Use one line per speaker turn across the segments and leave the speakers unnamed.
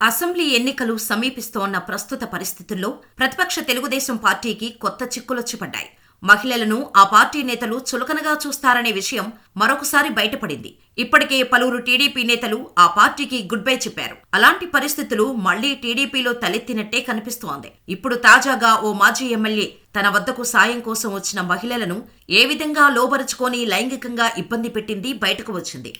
Assembly ఎన్నికలు సమీపిస్తోన్న ప్రస్తుత పరిస్థితుల్లో ప్రతిపక్ష తెలుగుదేశం పార్టీకి కొత్త చిక్కులొచ్చి పడ్డాయి మహిళలను ఆ పార్టీ నేతలు చులకనగా చూస్తారనే విషయం మరొకసారి బయటపడింది. ఇప్పటికే పలువురు టీడీపీ నేతలు ఆ పార్టీకి గుడ్ బై చెప్పారు. అలాంటి పరిస్థితులు మళ్ళీ టీడీపీలో తలెత్తినట్టే కనిపిస్తోంది. ఇప్పుడు తాజాగా ఓ మాజీ ఎమ్మెల్యే తన వద్దకు సాయం కోసం వచ్చిన మహిళలను ఏ విధంగా లోబరుచుకొని లైంగికంగా ఇబ్బంది పెట్టింది బయటకు వచ్చింది.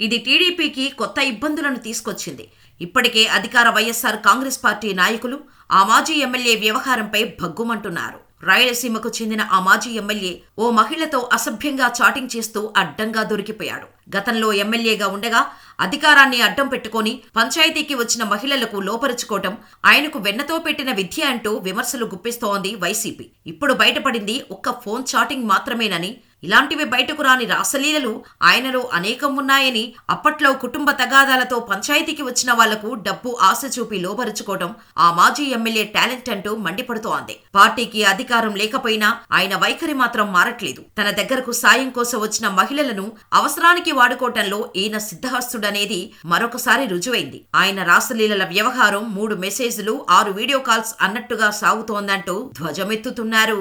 ఇది టీడీపీకి కొత్త ఇబ్బందులను తీసుకొచ్చింది. ఇప్పటికే అధికార వైఎస్సార్ కాంగ్రెస్ పార్టీ నాయకులు ఆ మాజీ ఎమ్మెల్యే వ్యవహారంపై భగ్గుమంటున్నారు. రాయలసీమకు చెందిన ఆ మాజీ ఎమ్మెల్యే ఓ మహిళతో అసభ్యంగా చాటింగ్ చేస్తూ అడ్డంగా దొరికిపోయాడు. గతంలో ఎమ్మెల్యేగా ఉండగా అధికారాన్ని అడ్డం పెట్టుకొని పంచాయతీకి వచ్చిన మహిళలకు లోపరుచుకోవటం ఆయనకు వెన్నతో పెట్టిన విద్య అంటూ విమర్శలు గుప్పిస్తోంది వైసీపీ. ఇప్పుడు బయటపడింది ఒక్క ఫోన్ చాటింగ్ మాత్రమేనని ఇలాంటివి బయటకు రాని రాసలీలలు ఆయనలో అనేకం ఉన్నాయని అప్పట్లో కుటుంబ తగాదాలతో పంచాయతీకి వచ్చిన వాళ్ళకు డబ్బు ఆశ చూపి లోపరుచుకోవడం ఆ మాజీ ఎమ్మెల్యే టాలెంట్ అంటూ మండిపడుతోంది. పార్టీకి అధికారం లేకపోయినా ఆయన వైఖరి మాత్రం మారట్లేదు. తన దగ్గరకు సాయం కోసం వచ్చిన మహిళలను అవసరానికి వాడుకోవటంలో ఈయన సిద్ధహస్తుడనేది మరొకసారి రుజువైంది. ఆయన రాసలీలల వ్యవహారం మూడు మెసేజ్లు ఆరు వీడియో కాల్స్ అన్నట్టుగా సాగుతోందంటూ ధ్వజమెత్తుతున్నారు.